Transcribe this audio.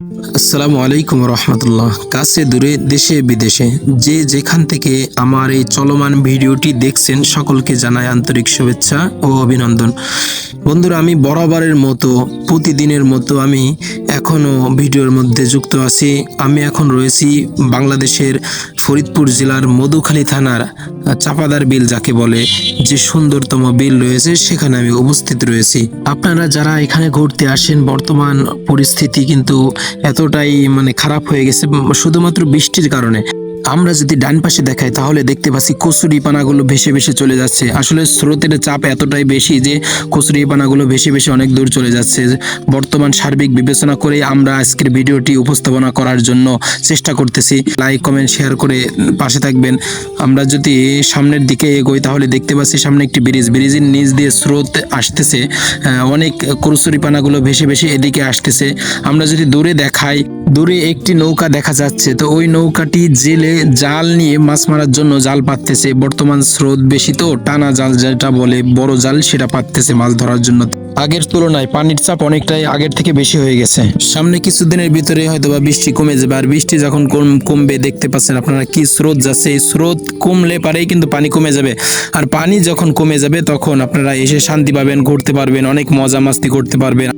আসসালামু আলাইকুম রহমতুল্লাহ। কাছে দূরে দেশে বিদেশে যে যেখান থেকে আমার এই চলমান ভিডিওটি দেখছেন, সকলকে জানায় আন্তরিক শুভেচ্ছা ও অভিনন্দন। বন্ধুরা, আমি বরাবরের মতো, প্রতিদিনের মতো আমি এখনও ভিডিওর মধ্যে যুক্ত আছি। আমি এখন রয়েছি বাংলাদেশের ফরিদপুর জেলার মধুখালী থানার চাপাদার বিল যাকে বলে, যে সুন্দরতম বিল রয়েছে সেখানে আমি উপস্থিত রয়েছি। আপনারা যারা এখানে ঘুরতে আসেন, বর্তমান পরিস্থিতি কিন্তু এতটাই মানে খারাপ হয়ে গেছে, শুধুমাত্র বৃষ্টির কারণে। আমরা যদি ডান পাশে দেখাই, তাহলে দেখতে পাচ্ছি কচুরি পানাগুলো ভেসে ভেসে চলে যাচ্ছে। আসলে স্রোতের চাপ এতটাই বেশি যে কচুরি পানাগুলো ভেসে ভেসে অনেক দূর চলে যাচ্ছে। বর্তমান সার্বিক বিবেচনা করে আমরা আজকের ভিডিওটি উপস্থাপনা করার জন্য চেষ্টা করতেছি। লাইক কমেন্ট শেয়ার করে পাশে থাকবেন। আমরা যদি সামনের দিকে এগোই, তাহলে দেখতে পাচ্ছি সামনে একটি ব্রিজ। ব্রিজের নিচ দিয়ে স্রোত আসতেছে। অনেক কচুরি পানাগুলো ভেসে ভেসে এদিকে আসতেছে। আমরা যদি দূরে দেখাই দূরে একটি নৌকা দেখা যাচ্ছে। তো ওই নৌকাটি জেলে জাল নিয়ে মাছ মারার জন্য জাল পাততেছে। বর্তমান স্রোত বেশি তো, টানা জাল যেটা বলে, বড় জাল সেটা পাততেছে মাছ ধরার জন্য। আগের তুলনায় পানির চাপ অনেকটাই আগের থেকে বেশি হয়ে গেছে। সামনে কিছুদিনের ভিতরে হয়তো বা বৃষ্টি কমে যাবে। আর বৃষ্টি যখন কম- কমবে, দেখতে পাচ্ছেন আপনারা কি স্রোত যাচ্ছে। এই স্রোত কমলে পারেই কিন্তু পানি কমে যাবে। আর পানি যখন কমে যাবে, তখন আপনারা এসে শান্তি পাবেন, ঘুরতে পারবেন, অনেক মজা মাস্তি করতে পারবেন।